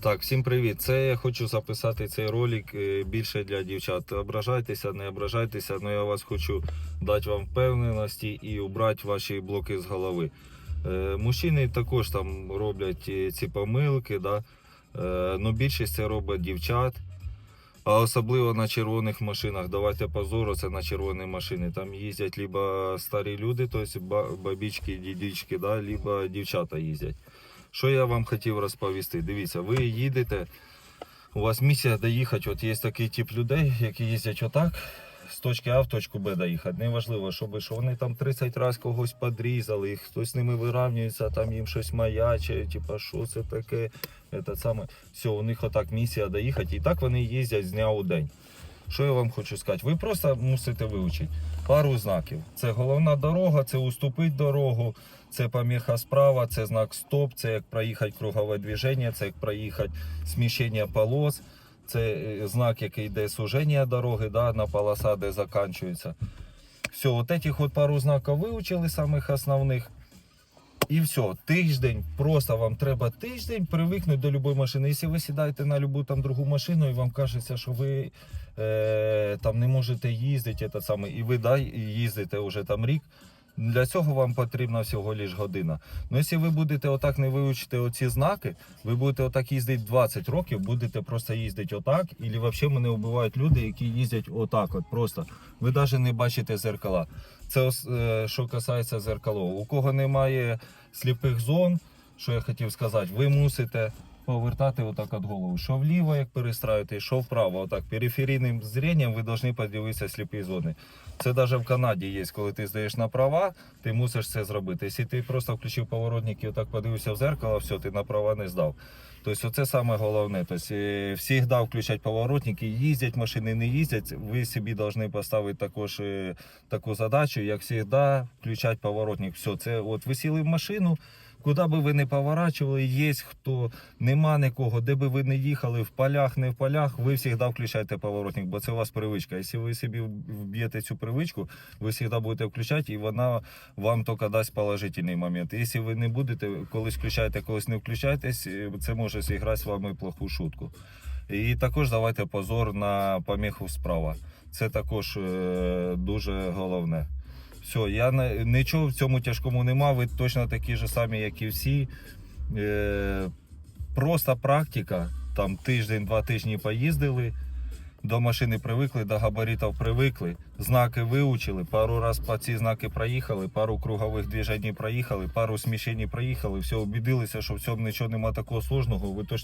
Так, всім привіт. Це я хочу записати цей ролик е, більше для дівчат. Ображайтеся, не ображайтеся, але я вас хочу дати вам впевненості і убрати ваші блоки з голови. Е, Мужчини також там роблять е, ці помилки, да? е, ну більшість це робить дівчат. А особливо на червоних машинах. Давайте позору, це на червоні машини. Там їздять либо старі люди, тобто бабічки, дідічки, да? либо дівчата їздять. Що я вам хотів розповісти? Дивіться, ви їдете, у вас місія доїхати. От є такий тип людей, які їздять отак, з точки А в точку Б доїхати. Неважливо, щоб що вони там 30 разів когось подрізали, хтось з ними виравнюється, там їм щось маяче, типа, що це таке. Це саме. Все, у них отак місія доїхати. І так вони їздять з дня у день. Що я вам хочу сказати? Ви просто мусите вивчити пару знаків. Це головна дорога, це уступить дорогу, це поміха справа, це знак стоп, це як проїхати кругове движення, це як проїхати сміщення полос, це е, знак, який йде суження дороги, да, на полоса, де закінчується. Все, от этих от пару знаків вивчили, самих основних. І все, тиждень, просто вам треба тиждень привикнути до будь-якої машини. Якщо ви сідаєте на будь-яку там другу машину і вам кажеться, що ви там не можете їздити, це саме, і ви да, і їздите вже там рік, для цього вам потрібна всього лиш година. Ну, якщо ви будете отак не вивчити оці знаки, ви будете отак їздити 20 років, будете просто їздити отак, і взагалі мене вбивають люди, які їздять отак, от просто. Ви навіть не бачите зеркала. Це е, що касається зеркало. У кого немає сліпих зон, що я хотів сказати, ви мусите повертати отак от голову. Що вліво, як перестраюєте, що вправо. Отак периферійним зренням ви повинні подивитися сліпі зони. Це навіть в Канаді є, коли ти здаєш на права, ти мусиш це зробити. Якщо ти просто включив поворотник і отак подивився в зеркало, все, ти на права не здав. Тобто це саме головне. Тобто, завжди включати поворотники, їздять машини, не їздять. Ви собі повинні поставити також е, таку задачу, як завжди, включати поворотник. Все, це от ви сіли в машину. Куди би ви не поворачували, є хто, нема нікого, де би ви не їхали, в полях, не в полях, ви завжди включаєте поворотник, бо це у вас привичка. Якщо ви собі вб'єте цю привичку, ви завжди будете включати, і вона вам тільки дасть положительний момент. Якщо ви не будете, колись включаєте, колись не включаєтесь, е, це може зіграти з вами плоху шутку. І також давайте позор на поміху справа. Це також е, дуже головне. Все, я нічого в цьому тяжкому нема. Ви точно такі ж самі, як і всі. Е, просто практика. Там тиждень-два тижні поїздили. До машини привикли, до габаритів привикли, знаки вивчили, пару раз по ці знаки проїхали, пару кругових движень проїхали, пару сміщень проїхали, все, убідилися, що в цьому нічого немає такого сложного. Ви точно